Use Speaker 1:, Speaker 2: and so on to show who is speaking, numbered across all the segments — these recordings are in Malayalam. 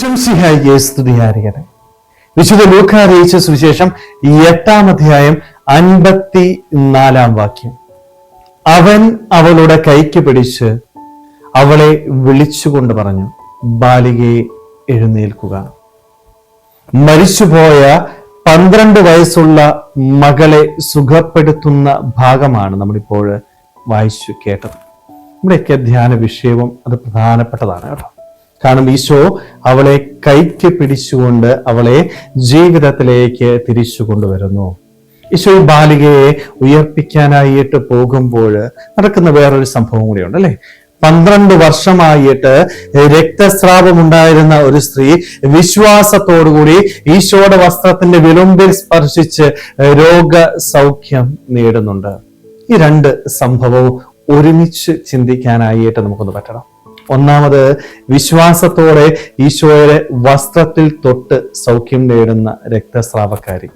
Speaker 1: ശംസിഹായിയെ സ്തുതിയായിരിക്കട്ടെ. വിശുദ്ധ ലൂക്ക അറിയിച്ച സുവിശേഷം എട്ടാം അധ്യായം അൻപത്തി നാലാം വാക്യം. അവൻ അവളുടെ കൈക്ക് പിടിച്ച് അവളെ വിളിച്ചുകൊണ്ട് പറഞ്ഞു ബാലികയെ എഴുന്നേൽക്കുക. മരിച്ചുപോയ പന്ത്രണ്ട് വയസ്സുള്ള മകളെ സുഖപ്പെടുത്തുന്ന ഭാഗമാണ് നമ്മളിപ്പോൾ വായിച്ചു കേട്ടത്. നമ്മുടെയൊക്കെ ധ്യാന വിഷയവും അത് പ്രധാനപ്പെട്ടതാണ് കേട്ടോ. കാരണം ഈശോ അവളെ കൈക്ക് പിടിച്ചുകൊണ്ട് അവളെ ജീവിതത്തിലേക്ക് തിരിച്ചു കൊണ്ടുവരുന്നു. ഈശോ ഈ ബാലികയെ ഉയർപ്പിക്കാനായിട്ട് പോകുമ്പോൾ നടക്കുന്ന വേറൊരു സംഭവം കൂടിയുണ്ട് അല്ലെ? പന്ത്രണ്ട് വർഷമായിട്ട് രക്തസ്രാവം ഉണ്ടായിരുന്ന ഒരു സ്ത്രീ വിശ്വാസത്തോടുകൂടി ഈശോയുടെ വസ്ത്രത്തിന്റെ വിളുമ്പിൽ സ്പർശിച്ച് രോഗസൗഖ്യം നേടുന്നുണ്ട്. ഈ രണ്ട് സംഭവവും ഒരുമിച്ച് ചിന്തിക്കാനായിട്ട് നമുക്കൊന്ന് പറ്റണം. ഒന്നാമത് വിശ്വാസത്തോടെ ഈശോയുടെ വസ്ത്രത്തിൽ തൊട്ട് സൗഖ്യം നേടുന്ന രക്തസ്രാവക്കാരി.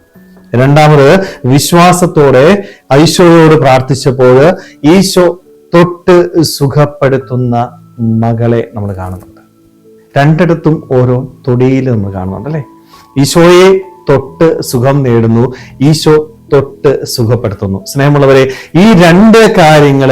Speaker 1: രണ്ടാമത് വിശ്വാസത്തോടെ ഈശോയോട് പ്രാർത്ഥിച്ചപ്പോൾ ഈശോ തൊട്ട് സുഖപ്പെടുത്തുന്ന മകളെ നമ്മൾ കാണുന്നുണ്ട്. രണ്ടിടത്തും ഓരോ തൊടിയിൽ നമ്മൾ കാണുന്നുണ്ട് അല്ലെ? ഈശോയെ തൊട്ട് സുഖം നേടുന്നു. ഈശോ തൊട്ട് സുഖപ്പെടുത്തുന്നു. സ്നേഹമുള്ളവരെ ഈ രണ്ട് കാര്യങ്ങൾ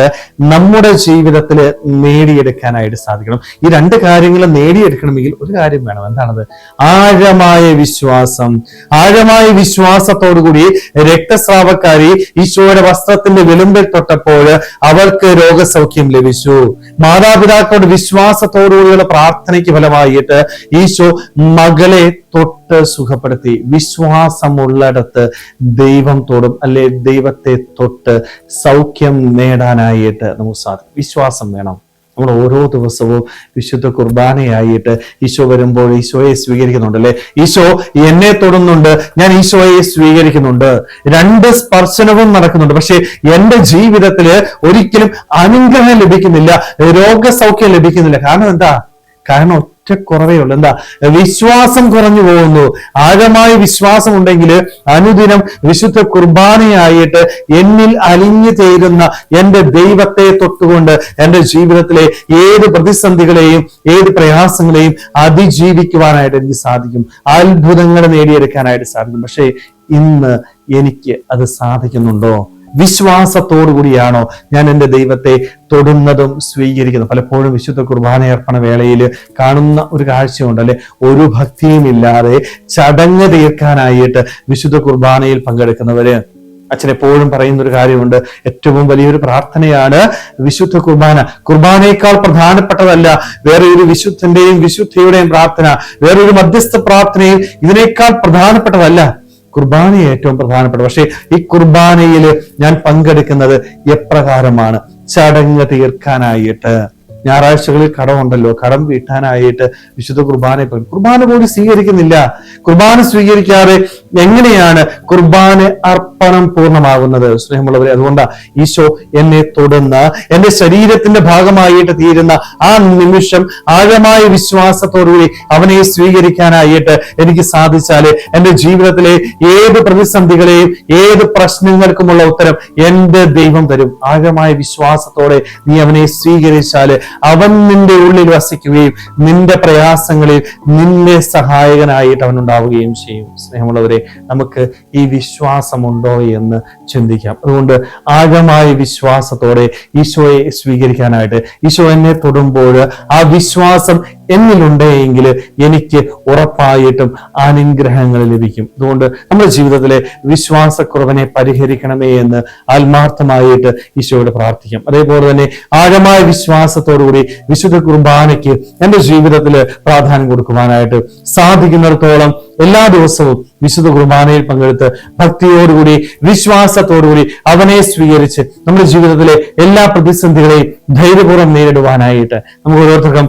Speaker 1: നമ്മുടെ ജീവിതത്തിൽ നേടിയെടുക്കാനായിട്ട് സാധിക്കണം. ഈ രണ്ട് കാര്യങ്ങൾ നേടിയെടുക്കണമെങ്കിൽ ഒരു കാര്യം വേണം. എന്താണത്? ആഴമായ വിശ്വാസം. ആഴമായ വിശ്വാസത്തോടുകൂടി രക്തസ്രാവക്കാരി ഈശോയുടെ വസ്ത്രത്തിന്റെ വിളുമ്പിൽ തൊട്ടപ്പോൾ അവർക്ക് രോഗസൗഖ്യം ലഭിച്ചു. മാതാപിതാക്കളുടെ വിശ്വാസത്തോടുകൂടിയുള്ള പ്രാർത്ഥനയ്ക്ക് ഫലമായിട്ട് ഈശോ മകളെ തൊട്ട് സുഖപ്പെടുത്തി. വിശ്വാസമുള്ളിടത്ത് ദൈവം തൊടും അല്ലെ ദൈവത്തെ തൊട്ട് സൗഖ്യം നേടാനായിട്ട് നമുക്ക് സാധിക്കും. വിശ്വാസം വേണം. നമ്മൾ ഓരോ ദിവസവും വിശുദ്ധ കുർബാനയായിട്ട് ഈശോ വരുമ്പോൾ ഈശോയെ സ്വീകരിക്കുന്നുണ്ട് അല്ലെ? ഈശോ എന്നെ തൊടുന്നുണ്ട്. ഞാൻ ഈശോയെ സ്വീകരിക്കുന്നുണ്ട്. രണ്ട് സ്പർശനവും നടക്കുന്നുണ്ട്. പക്ഷേ എന്റെ ജീവിതത്തിൽ ഒരിക്കലും അനുഗ്രഹം ലഭിക്കുന്നില്ല. രോഗസൗഖ്യം ലഭിക്കുന്നില്ല. കാരണം എന്താ? കാരണം ഒറ്റ കുറവേ ഉള്ളൂ എന്താ? വിശ്വാസം കുറഞ്ഞു പോകുന്നു. ആഴമായ വിശ്വാസം ഉണ്ടെങ്കിൽ അനുദിനം വിശുദ്ധ കുർബാനയായിട്ട് എന്നിൽ അലിഞ്ഞു ചേരുന്ന എന്റെ ദൈവത്തെ തൊട്ടുകൊണ്ട് എന്റെ ജീവിതത്തിലെ ഏത് പ്രതിസന്ധികളെയും ഏത് പ്രയാസങ്ങളെയും അതിജീവിക്കുവാനായിട്ട് എനിക്ക് സാധിക്കും. അത്ഭുതങ്ങൾ നേടിയെടുക്കാനായിട്ട് സാധിക്കും. പക്ഷേ ഇന്ന് എനിക്ക് അത് സാധിക്കുന്നുണ്ടോ? വിശ്വാസത്തോടു കൂടിയാണോ ഞാൻ എന്റെ ദൈവത്തെ തൊടുന്നതും സ്വീകരിക്കുന്നതും? പലപ്പോഴും വിശുദ്ധ കുർബാനയർപ്പണ വേളയിൽ കാണുന്ന ഒരു കാഴ്ചയുണ്ട് അല്ലെ? ഒരു ഭക്തിയും ഇല്ലാതെ ചടങ്ങ് തീർക്കാനായിട്ട് വിശുദ്ധ കുർബാനയിൽ പങ്കെടുക്കുന്നവര്. അച്ഛൻ എപ്പോഴും പറയുന്ന ഒരു കാര്യമുണ്ട് ഏറ്റവും വലിയൊരു പ്രാർത്ഥനയാണ് വിശുദ്ധ കുർബാന. കുർബാനയേക്കാൾ പ്രധാനപ്പെട്ടതല്ല വേറെ ഒരു വിശുദ്ധന്റെയും വിശുദ്ധിയുടെയും പ്രാർത്ഥന വേറൊരു മധ്യസ്ഥ പ്രാർത്ഥനയും ഇതിനേക്കാൾ പ്രധാനപ്പെട്ടതല്ല കുർബാന ഏറ്റവും പ്രധാനപ്പെട്ട. പക്ഷേ ഈ കുർബാനയിൽ ഞാൻ പങ്കെടുക്കുന്നത് എപ്രകാരമാണ്? ചടങ്ങ് തീർക്കാനായിട്ട്. ഞായറാഴ്ചകളിൽ കടമുണ്ടല്ലോ. കടം വീട്ടാനായിട്ട് വിശുദ്ധ കുർബാന കുർബാന പോലും സ്വീകരിക്കുന്നില്ല. കുർബാന സ്വീകരിക്കാതെ എങ്ങനെയാണ് കുർബാന അർപ്പണം പൂർണമാകുന്നത്? സ്നേഹമുള്ളവരെ അതുകൊണ്ടാ ഈശോ എന്നെ തൊടുന്ന എന്റെ ശരീരത്തിന്റെ ഭാഗമായിട്ട് തീരുന്ന ആ നിമിഷം ആഴമായ വിശ്വാസത്തോടുകൂടി അവനെ സ്വീകരിക്കാനായിട്ട് എനിക്ക് സാധിച്ചാൽ എന്റെ ജീവിതത്തിലെ ഏത് പ്രതിസന്ധികളെയും ഏത് പ്രശ്നങ്ങൾക്കുമുള്ള ഉത്തരം എന്റെ ദൈവം തരും. ആഴമായ വിശ്വാസത്തോടെ നീ അവനെ സ്വീകരിച്ചാൽ അവൻ നിന്റെ ഉള്ളിൽ വസിക്കുകയും നിന്റെ പ്രയാസങ്ങളിൽ നിന്നെ സഹായകനായിട്ട് അവൻ ഉണ്ടാവുകയും ചെയ്യും. സ്നേഹമുള്ളവരെ നമുക്ക് ഈ വിശ്വാസമുണ്ടോ എന്ന് ചിന്തിക്കാം. അതുകൊണ്ട് ആഴമായ വിശ്വാസത്തോടെ ഈശോയെ സ്വീകരിക്കാനായിട്ട് ഈശോ എന്നെ തൊടുമ്പോൾ ആ വിശ്വാസം എന്നിലുണ്ടെങ്കിൽ എനിക്ക് ഉറപ്പായിട്ടും അനുഗ്രഹങ്ങൾ ലഭിക്കും. അതുകൊണ്ട് നമ്മുടെ ജീവിതത്തിലെ വിശ്വാസക്കുറവനെ പരിഹരിക്കണമേ എന്ന് ആത്മാർത്ഥമായിട്ട് ഈശോയോട് പ്രാർത്ഥിക്കാം. അതേപോലെ തന്നെ ആഴമായ വിശ്വാസത്തോടുകൂടി വിശുദ്ധ കുർബാനയ്ക്ക് എന്റെ ജീവിതത്തിൽ പ്രാധാന്യം കൊടുക്കുവാനായിട്ട് സാധിക്കുന്നിടത്തോളം എല്ലാ ദിവസവും വിശുദ്ധ കുർബാനയിൽ പങ്കെടുത്ത് ഭക്തിയോടുകൂടി വിശ്വാസത്തോടുകൂടി അവനെ സ്വീകരിച്ച് നമ്മുടെ ജീവിതത്തിലെ എല്ലാ പ്രതിസന്ധികളെയും ധൈര്യപൂർവം നേരിടുവാനായിട്ട് നമുക്ക് ഓരോരുത്തർക്കും